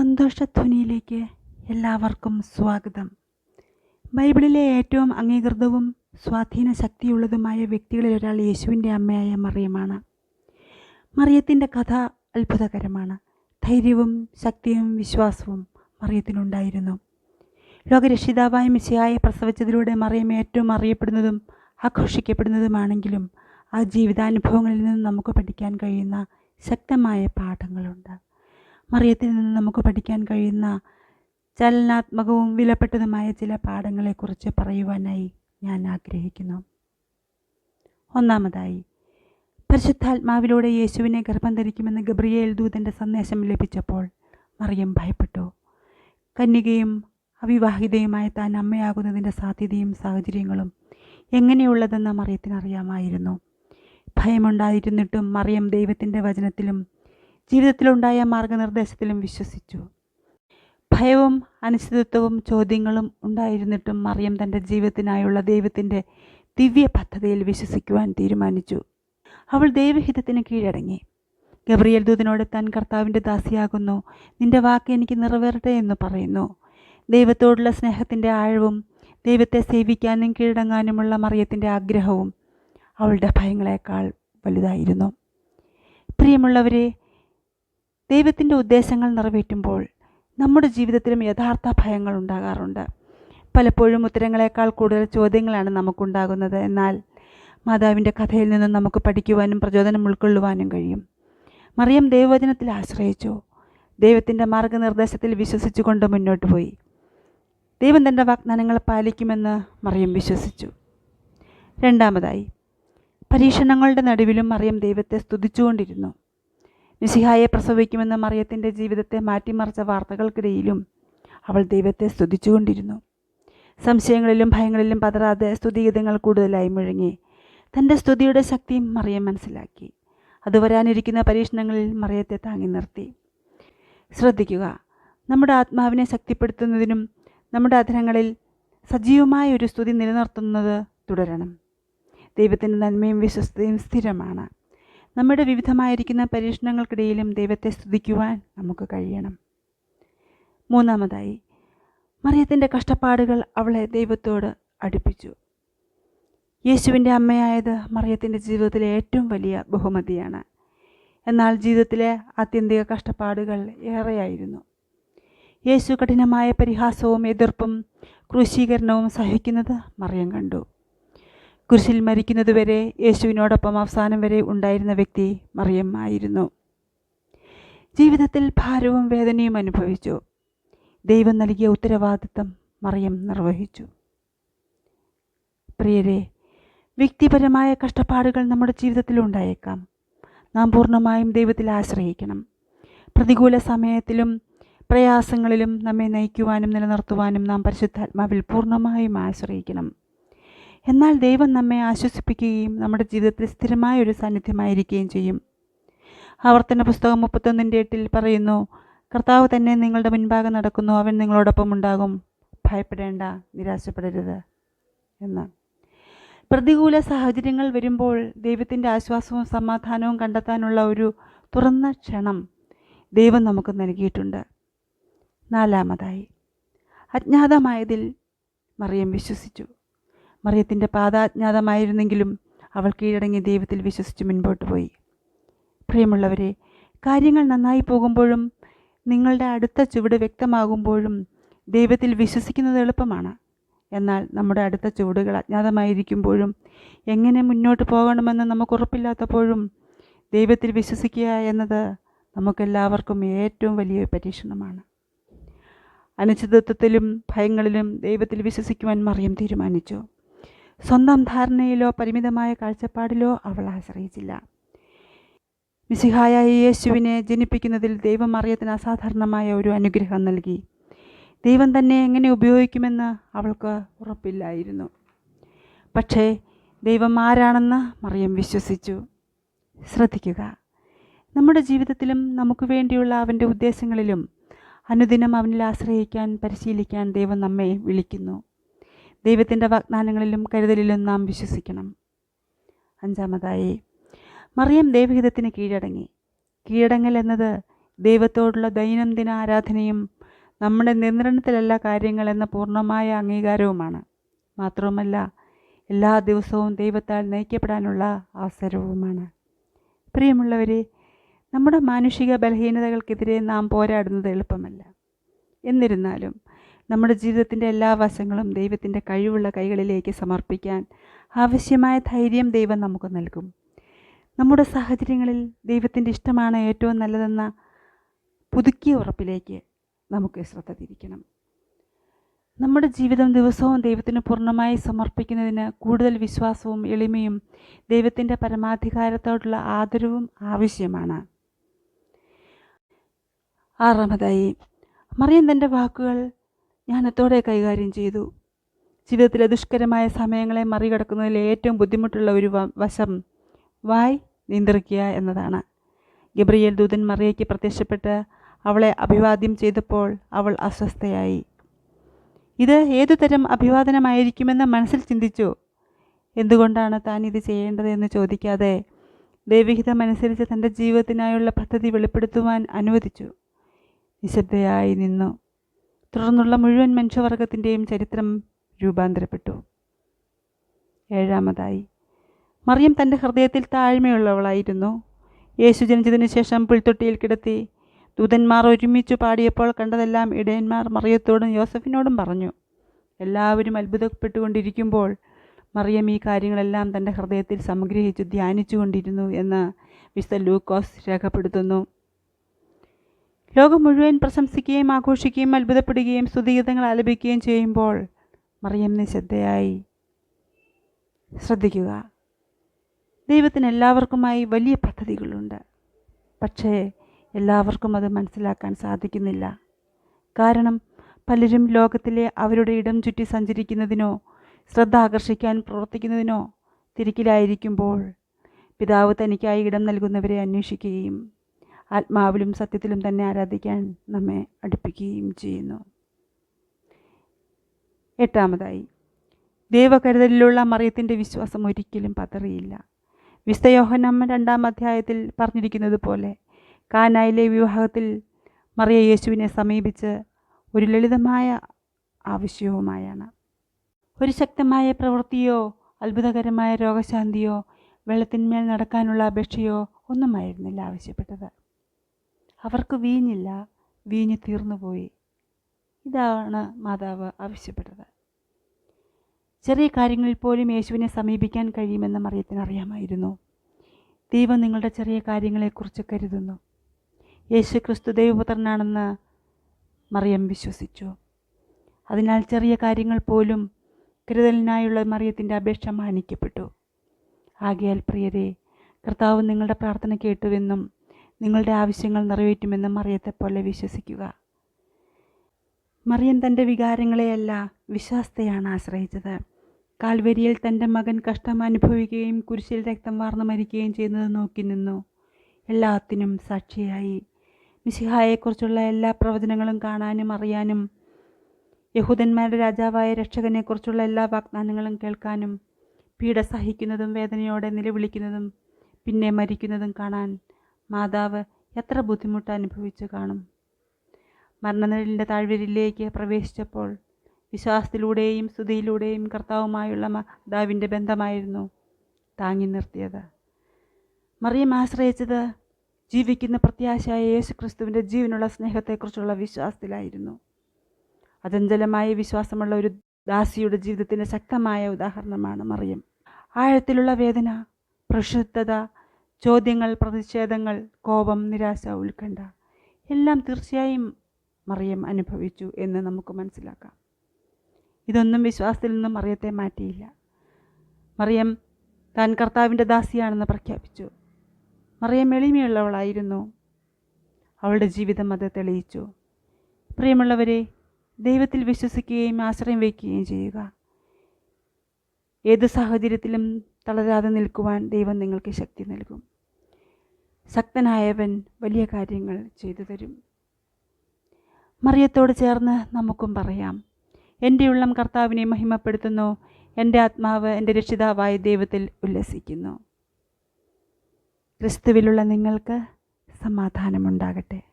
സന്തോഷധ്വനിയിലേക്ക് എല്ലാവർക്കും സ്വാഗതം. ബൈബിളിലെ ഏറ്റവും അംഗീകൃതവും സ്വാധീന ശക്തിയുള്ളതുമായ വ്യക്തികളിൽ ഒരാൾ യേശുവിന്റെ അമ്മയായ മറിയമാണ്. മറിയത്തിന്റെ കഥ അത്ഭുതകരമാണ്. ധൈര്യവും ശക്തിയും വിശ്വാസവും മറിയത്തിനുണ്ടായിരുന്നു. ലോകരക്ഷിതാവായ മിശിയായെ പ്രസവിച്ചതിലൂടെ മറിയം ഏറ്റവും അറിയപ്പെടുന്നതും ആഘോഷിക്കപ്പെടുന്നതുമാണെങ്കിലും ആ ജീവിതാനുഭവങ്ങളിൽ നിന്ന് നമുക്ക് പഠിക്കാൻ കഴിയുന്ന ശക്തമായ പാഠങ്ങളുണ്ട്. മറിയത്തിൽ നിന്ന് നമുക്ക് പഠിക്കാൻ കഴിയുന്ന ചലനാത്മകവും വിലപ്പെട്ടതുമായ ചില പാഠങ്ങളെക്കുറിച്ച് പറയുവാനായി ഞാൻ ആഗ്രഹിക്കുന്നു. ഒന്നാമതായി പരിശുദ്ധാത്മാവിലൂടെ യേശുവിനെ ഗർഭം ധരിക്കുമെന്ന് ഗബ്രിയേൽ ദൂതന്റെ സന്ദേശം ലഭിച്ചപ്പോൾ മറിയം ഭയപ്പെട്ടു. കന്യകയും അവിവാഹിതയുമായ താൻ അമ്മയാകുന്നതിന്റെ സാധ്യതയും സാഹചര്യങ്ങളും എങ്ങനെയുള്ളതെന്ന് മറിയത്തിനറിയാമായിരുന്നു. ഭയമുണ്ടായിരുന്നിട്ടും മറിയം ദൈവത്തിന്റെ വചനത്തിലും ജീവിതത്തിലുണ്ടായ മാർഗനിർദ്ദേശത്തിലും വിശ്വസിച്ചു. ഭയവും അനിശ്ചിതത്വവും ചോദ്യങ്ങളും ഉണ്ടായിരുന്നിട്ടും മറിയം തന്റെ ജീവിതത്തിനായുള്ള ദൈവത്തിന്റെ ദിവ്യ പദ്ധതിയിൽ വിശ്വസിക്കുവാൻ തീരുമാനിച്ചു. അവൾ ദൈവഹിതത്തിന് കീഴടങ്ങി. ഗബ്രിയേൽ ദൂതനോട് താൻ കർത്താവിന്റെ ദാസിയാകുന്നു. നിന്റെ വാക്ക് എനിക്ക് നിറവേറട്ടെ എന്ന് പറയുന്നു. ദൈവത്തോടുള്ള സ്നേഹത്തിന്റെ ആഴവും ദൈവത്തെ സേവിക്കാനും കീഴടങ്ങാനുമുള്ള മറിയത്തിന്റെ ആഗ്രഹവും അവളുടെ ഭയങ്ങളെക്കാൾ വലുതായിരുന്നു. പ്രിയമുള്ളവരെ ദൈവത്തിന്റെ ഉദ്ദേശങ്ങൾ നിറവേറ്റുമ്പോൾ നമ്മുടെ ജീവിതത്തിലും യഥാർത്ഥ ഭയങ്ങൾ ഉണ്ടാകാറുണ്ട്. പലപ്പോഴും ഉത്തരങ്ങളെക്കാൾ കൂടുതൽ ചോദ്യങ്ങളാണ് നമുക്കുണ്ടാകുന്നത്. എന്നാൽ മാതാവിന്റെ കഥയിൽ നിന്നും നമുക്ക് പഠിക്കുവാനും പ്രചോദനം ഉൾക്കൊള്ളുവാനും കഴിയും. മറിയം ദൈവവചനത്തിൽ ആശ്രയിച്ചു. ദൈവത്തിന്റെ മാർഗനിർദ്ദേശത്തിൽ വിശ്വസിച്ചുകൊണ്ട് മുന്നോട്ട് പോയി. ദൈവം തന്റെ വാഗ്ദാനങ്ങൾ പാലിക്കുമെന്ന് മറിയം വിശ്വസിച്ചു. രണ്ടാമതായി പരീക്ഷണങ്ങളുടെ നടുവിലും മറിയം ദൈവത്തെ സ്തുതിച്ചുകൊണ്ടിരുന്നു. മിസിഹായെ പ്രസവിക്കുമെന്ന മറിയത്തിന്റെ ജീവിതത്തെ മാറ്റിമറിച്ച വാർത്തകൾക്കിടയിലും അവൾ ദൈവത്തെ സ്തുതിച്ചുകൊണ്ടിരുന്നു. സംശയങ്ങളിലും ഭയങ്ങളിലും പതറാതെ സ്തുതിഗീതങ്ങൾ കൂടുതലായി മുഴങ്ങി തന്റെ സ്തുതിയുടെ ശക്തിയും മറിയം മനസ്സിലാക്കി. അത് വരാനിരിക്കുന്ന പരീക്ഷണങ്ങളിൽ മറിയത്തെ താങ്ങി നിർത്തി. ശ്രദ്ധിക്കുക നമ്മുടെ ആത്മാവിനെ ശക്തിപ്പെടുത്തുന്നതിനും നമ്മുടെ അധരങ്ങളിൽ സജീവമായ ഒരു സ്തുതി നിലനിർത്തുന്നത് തുടരണം. ദൈവത്തിന്റെ നന്മയും വിശ്വസ്തയും സ്ഥിരമാണ്. നമ്മുടെ വിവിധമായിരിക്കുന്ന പരീക്ഷണങ്ങൾക്കിടയിലും ദൈവത്തെ സ്തുതിക്കുവാൻ നമുക്ക് കഴിയണം. മൂന്നാമതായി മറിയത്തിന്റെ കഷ്ടപ്പാടുകൾ അവളെ ദൈവത്തോട് അടുപ്പിച്ചു. യേശുവിന്റെ അമ്മയായത് മറിയത്തിന്റെ ജീവിതത്തിലെ ഏറ്റവും വലിയ ബഹുമതിയാണ്. എന്നാൽ ജീവിതത്തിലെ ആത്യന്തിക കഷ്ടപ്പാടുകൾ ഏറെയായിരുന്നു. യേശു കഠിനമായ പരിഹാസവും എതിർപ്പും ക്രൂശീകരണവും സഹിക്കുന്നത് മറിയം കണ്ടു. കുരിശിൽ മരിക്കുന്നതുവരെ യേശുവിനോടൊപ്പം അവസാനം വരെ ഉണ്ടായിരുന്ന വ്യക്തി മറിയം ആയിരുന്നു. ജീവിതത്തിൽ ഭാരവും വേദനയും അനുഭവിച്ചു. ദൈവം നൽകിയ ഉത്തരവാദിത്തം മറിയം നിർവഹിച്ചു. പ്രിയരെ വ്യക്തിപരമായ കഷ്ടപ്പാടുകൾ നമ്മുടെ ജീവിതത്തിൽ ഉണ്ടായേക്കാം. നാം പൂർണമായും ദൈവത്തിൽ ആശ്രയിക്കണം. പ്രതികൂല സമയത്തിലും പ്രയാസങ്ങളിലും നമ്മെ നയിക്കുവാനും നിലനിർത്തുവാനും നാം പരിശുദ്ധാത്മാവിൽ പൂർണമായും ആശ്രയിക്കണം. എന്നാൽ ദൈവം നമ്മെ ആശ്വസിപ്പിക്കുകയും നമ്മുടെ ജീവിതത്തിൽ സ്ഥിരമായ ഒരു സാന്നിധ്യമായിരിക്കുകയും ചെയ്യും. ആവർത്തന പുസ്തകം മുപ്പത്തൊന്നിന്റെ എട്ടിൽ പറയുന്നു കർത്താവ് തന്നെ നിങ്ങളുടെ മുൻപാകെ നടക്കുന്നു അവൻ നിങ്ങളോടൊപ്പം ഉണ്ടാകും. ഭയപ്പെടേണ്ട നിരാശപ്പെടരുത് എന്ന്. പ്രതികൂല സാഹചര്യങ്ങൾ വരുമ്പോൾ ദൈവത്തിന്റെ ആശ്വാസവും സമാധാനവും കണ്ടെത്താനുള്ള ഒരു തുറന്ന ക്ഷണം ദൈവം നമുക്ക് നൽകിയിട്ടുണ്ട്. നാലാമതായി അജ്ഞാതമായതിൽ മറിയം വിശ്വസിച്ചു. മറിയത്തിന്റെ പാദാജ്ഞാതമായിരുന്നെങ്കിലും അവൾ കീഴടങ്ങി ദൈവത്തിൽ വിശ്വസിച്ച് മുൻപോട്ട് പോയി. പ്രിയമുള്ളവരെ കാര്യങ്ങൾ നന്നായി പോകുമ്പോഴും നിങ്ങളുടെ അടുത്ത ചുവട് വ്യക്തമാകുമ്പോഴും ദൈവത്തിൽ വിശ്വസിക്കുന്നത് എളുപ്പമാണ്. എന്നാൽ നമ്മുടെ അടുത്ത ചുവടുകൾ അജ്ഞാതമായിരിക്കുമ്പോഴും എങ്ങനെ മുന്നോട്ട് പോകണമെന്ന് നമുക്ക് ഉറപ്പില്ലാത്തപ്പോഴും ദൈവത്തിൽ വിശ്വസിക്കുക എന്നത് നമുക്കെല്ലാവർക്കും ഏറ്റവും വലിയ പരീക്ഷണമാണ്. അനിശ്ചിതത്വത്തിലും ഭയങ്ങളിലും ദൈവത്തിൽ വിശ്വസിക്കുവാൻ മറിയം തീരുമാനിച്ചു. സ്വന്തം ധാരണയിലോ പരിമിതമായ കാഴ്ചപ്പാടിലോ അവൾ ആശ്രയിച്ചില്ല. മിസിഹായ യേശുവിനെ ജനിപ്പിക്കുന്നതിൽ ദൈവം അറിയത്തിന് അസാധാരണമായ ഒരു അനുഗ്രഹം നൽകി. ദൈവം തന്നെ എങ്ങനെ ഉപയോഗിക്കുമെന്ന് അവൾക്ക് ഉറപ്പില്ലായിരുന്നു. പക്ഷേ ദൈവം ആരാണെന്ന് മറിയം വിശ്വസിച്ചു. ശ്രദ്ധിക്കുക. നമ്മുടെ ജീവിതത്തിലും നമുക്ക് വേണ്ടിയുള്ള അവന്റെ ഉദ്ദേശങ്ങളിലും അനുദിനം അവനിൽ ആശ്രയിക്കാൻ പരിശീലിക്കാൻ ദൈവം നമ്മെ വിളിക്കുന്നു. ദൈവത്തിന്റെ വാഗ്ദാനങ്ങളിലും കരുതലിലും നാം വിശ്വസിക്കണം. അഞ്ചാമതായി മറിയം ദൈവഹിതത്തിന് കീഴടങ്ങി. കീഴടങ്ങൽ എന്നത് ദൈവത്തോടുള്ള ദൈനംദിന ആരാധനയും നമ്മുടെ നിയന്ത്രണത്തിലല്ല കാര്യങ്ങൾ എന്ന പൂർണമായ അംഗീകാരവുമാണ്. മാത്രവുമല്ല എല്ലാ ദിവസവും ദൈവത്താൽ നയിക്കപ്പെടാനുള്ള അവസരവുമാണ്. പ്രിയമുള്ളവരെ നമ്മുടെ മാനുഷിക ബലഹീനതകൾക്കെതിരെ നാം പോരാടുന്നത് എളുപ്പമല്ല. എന്നിരുന്നാലും നമ്മുടെ ജീവിതത്തിന്റെ എല്ലാ വശങ്ങളും ദൈവത്തിന്റെ കഴിവുള്ള കൈകളിലേക്ക് സമർപ്പിക്കാൻ ആവശ്യമായ ധൈര്യം ദൈവം നമുക്ക് നൽകും. നമ്മുടെ സാഹചര്യങ്ങളിൽ ദൈവത്തിന്റെ ഇഷ്ടമാണ് ഏറ്റവും നല്ലതെന്ന പുതുക്കിയ ഉറപ്പിലേക്ക് നമുക്ക് ശ്രദ്ധ തിരിക്കണം. നമ്മുടെ ജീവിതം ദിവസവും ദൈവത്തിന് പൂർണമായി സമർപ്പിക്കുന്നതിന് കൂടുതൽ വിശ്വാസവും എളിമയും ദൈവത്തിന്റെ പരമാധികാരത്തോടുള്ള ആദരവും ആവശ്യമാണ്. ആറാമതായി മറിയം തന്റെ വാക്കുകൾ ജ്ഞാനത്തോടെ കൈകാര്യം ചെയ്തു. ജീവിതത്തിലെ ദുഷ്കരമായ സമയങ്ങളെ മറികടക്കുന്നതിൽ ഏറ്റവും ബുദ്ധിമുട്ടുള്ള ഒരു വശം വായ് നിയന്ത്രിക്കുക എന്നതാണ്. ഗബ്രിയേൽ ദൂതൻ മറിയയ്ക്ക് പ്രത്യക്ഷപ്പെട്ട് അവളെ അഭിവാദ്യം ചെയ്തപ്പോൾ അവൾ അസ്വസ്ഥയായി. ഇത് ഏതു തരം അഭിവാദനമായിരിക്കുമെന്ന് മനസ്സിൽ ചിന്തിച്ചു. എന്തുകൊണ്ടാണ് താൻ ഇത് ചെയ്യേണ്ടത് എന്ന് ചോദിക്കാതെ ദൈവഹിതമനുസരിച്ച് തന്റെ ജീവിതത്തിനായുള്ള പദ്ധതി വെളിപ്പെടുത്തുവാൻ അനുവദിച്ചു. നിശബ്ദയായി നിന്നു. തുടർന്നുള്ള മുഴുവൻ മനുഷ്യവർഗത്തിന്റെയും ചരിത്രം രൂപാന്തരപ്പെട്ടു. ഏഴാമതായി മറിയം തന്റെ ഹൃദയത്തിൽ താഴ്മയുള്ളവളായിരുന്നു. യേശു ജനിച്ചതിന് ശേഷം പുൽത്തൊട്ടിയിൽ കിടത്തി ദൂതന്മാർ ഒരുമിച്ച് പാടിയപ്പോൾ കണ്ടതെല്ലാം ഇടയന്മാർ മറിയത്തോടും യോസഫിനോടും പറഞ്ഞു. എല്ലാവരും അത്ഭുതപ്പെട്ടുകൊണ്ടിരിക്കുമ്പോൾ മറിയം ഈ കാര്യങ്ങളെല്ലാം തന്റെ ഹൃദയത്തിൽ സംഗ്രഹിച്ചു ധ്യാനിച്ചുകൊണ്ടിരുന്നു എന്ന് വിശുദ്ധ ലൂക്കോസ് രേഖപ്പെടുത്തുന്നു. ലോകം മുഴുവൻ പ്രശംസിക്കുകയും ആഘോഷിക്കുകയും അത്ഭുതപ്പെടുകയും സ്തുതിഗീതങ്ങൾ ആലപിക്കുകയും ചെയ്യുമ്പോൾ മറിയം നിശബ്ദയായി ശ്രദ്ധിക്കുക. ദൈവത്തിന് എല്ലാവർക്കുമായി വലിയ പദ്ധതികളുണ്ട്. പക്ഷേ എല്ലാവർക്കും അത് മനസ്സിലാക്കാൻ സാധിക്കുന്നില്ല. കാരണം പലരും ലോകത്തിലെ അവരുടെ ഇടം ചുറ്റി സഞ്ചരിക്കുന്നതിനോ ശ്രദ്ധ ആകർഷിക്കാൻ പ്രവർത്തിക്കുന്നതിനോ തിരക്കിലായിരിക്കുമ്പോൾ പിതാവ് തനിക്കായി ഇടം നൽകുന്നവരെ അന്വേഷിക്കുകയും ആത്മാവിലും സത്യത്തിലും തന്നെ ആരാധിക്കാൻ നമ്മെ അടുപ്പിക്കുകയും ചെയ്യുന്നു. എട്ടാമതായി ദൈവകരുതലിലുള്ള മറിയത്തിന്റെ വിശ്വാസം ഒരിക്കലും പതറിയില്ല. വിസ്ത യോഹനമ്മ രണ്ടാം അധ്യായത്തിൽ പറഞ്ഞിരിക്കുന്നത് പോലെ കാനായിലെ വിവാഹത്തിൽ മറിയ യേശുവിനെ സമീപിച്ച് ഒരു ലളിതമായ ആവശ്യവുമായാണ്. ഒരു ശക്തമായ പ്രവൃത്തിയോ അത്ഭുതകരമായ രോഗശാന്തിയോ വെള്ളത്തിന്മേൽ നടക്കാനുള്ള അപേക്ഷയോ ഒന്നുമായിരുന്നില്ല ആവശ്യപ്പെട്ടത്. അവർക്ക് വീഞ്ഞില്ല. വീഞ്ഞ് തീർന്നുപോയി ഇതാണ് മാതാവ് ആവശ്യപ്പെട്ടത്. ചെറിയ കാര്യങ്ങളിൽ പോലും യേശുവിനെ സമീപിക്കാൻ കഴിയുമെന്ന് മറിയത്തിന് അറിയാമായിരുന്നു. ദൈവം നിങ്ങളുടെ ചെറിയ കാര്യങ്ങളെക്കുറിച്ച് കരുതുന്നു. യേശു ക്രിസ്തു ദൈവപുത്രനാണെന്ന് മറിയം വിശ്വസിച്ചു. അതിനാൽ ചെറിയ കാര്യങ്ങൾ പോലും കരുതലിനായുള്ള മറിയത്തിന്റെ അപേക്ഷ മാനിക്കപ്പെട്ടു. ആകയാൽ പ്രിയരെ കർത്താവ് നിങ്ങളുടെ പ്രാർത്ഥന കേട്ടുവെന്നും നിങ്ങളുടെ ആവശ്യങ്ങൾ നിറവേറ്റുമെന്ന് മറിയത്തെപ്പോലെ വിശ്വസിക്കുക. മറിയം തന്റെ വികാരങ്ങളെയല്ല വിശ്വാസത്തെയാണ് ആശ്രയിച്ചത്. കാൽവരിയിൽ തന്റെ മകൻ കഷ്ടം അനുഭവിക്കുകയും കുരിശിൽ രക്തം വാർന്നു മരിക്കുകയും ചെയ്യുന്നത് നോക്കി നിന്നു. എല്ലാത്തിനും സാക്ഷിയായി. മിശിഹായെക്കുറിച്ചുള്ള എല്ലാ പ്രവചനങ്ങളും കാണാനും അറിയാനും യഹൂദന്മാരുടെ രാജാവായ രക്ഷകനെക്കുറിച്ചുള്ള എല്ലാ വാഗ്ദാനങ്ങളും കേൾക്കാനും പീഡ സഹിക്കുന്നതും വേദനയോടെ നിലവിളിക്കുന്നതും പിന്നെ മരിക്കുന്നതും കാണാൻ മാതാവ് എത്ര ബുദ്ധിമുട്ട് അനുഭവിച്ചു കാണും. മരണനിഴലിന്റെ താഴ്വരയിലേക്ക് പ്രവേശിച്ചപ്പോൾ വിശ്വാസത്തിലൂടെയും സ്തുതിയിലൂടെയും കർത്താവുമായുള്ള മാതാവിന്റെ ബന്ധമായിരുന്നു താങ്ങി നിർത്തിയത്. മറിയം ആശ്രയിച്ചത് ജീവിക്കുന്ന പ്രത്യാശയായ യേശു ക്രിസ്തുവിന്റെ ജീവനുള്ള സ്നേഹത്തെക്കുറിച്ചുള്ള വിശ്വാസത്തിലായിരുന്നു. അചഞ്ചലമായ വിശ്വാസമുള്ള ഒരു ദാസിയുടെ ജീവിതത്തിന്റെ ശക്തമായ ഉദാഹരണമാണ് മറിയം. ആഴത്തിലുള്ള വേദന പ്രക്ഷുബ്ധത ചോദ്യങ്ങൾ പ്രതിഷേധങ്ങൾ കോപം നിരാശ ഉത്കണ്ഠ എല്ലാം തീർച്ചയായും മറിയം അനുഭവിച്ചു എന്ന് നമുക്ക് മനസ്സിലാക്കാം. ഇതൊന്നും വിശ്വാസത്തിൽ നിന്നും മറിയത്തെ മാറ്റിയില്ല. മറിയം താൻ കർത്താവിന്റെ ദാസിയാണെന്ന് പ്രഖ്യാപിച്ചു. മറിയം എളിമയുള്ളവളായിരുന്നു. അവളുടെ ജീവിതം അത് തെളിയിച്ചു. പ്രിയമുള്ളവരെ ദൈവത്തിൽ വിശ്വസിക്കുകയും ആശ്രയം വയ്ക്കുകയും ചെയ്യുക. ഏത് സാഹചര്യത്തിലും തളരാതെ നിൽക്കുവാൻ ദൈവം നിങ്ങൾക്ക് ശക്തി നൽകും. ശക്തനായവൻ വലിയ കാര്യങ്ങൾ ചെയ്തു തരും. മറിയത്തോട് ചേർന്ന് നമുക്കും പറയാം. എന്റെ ഉള്ളം കർത്താവിനെ മഹിമപ്പെടുത്തുന്നു. എന്റെ ആത്മാവ് എന്റെ രക്ഷിതാവായ ദൈവത്തിൽ ഉല്ലസിക്കുന്നു. ക്രിസ്തുവിലുള്ള നിങ്ങൾക്ക് സമാധാനമുണ്ടാകട്ടെ.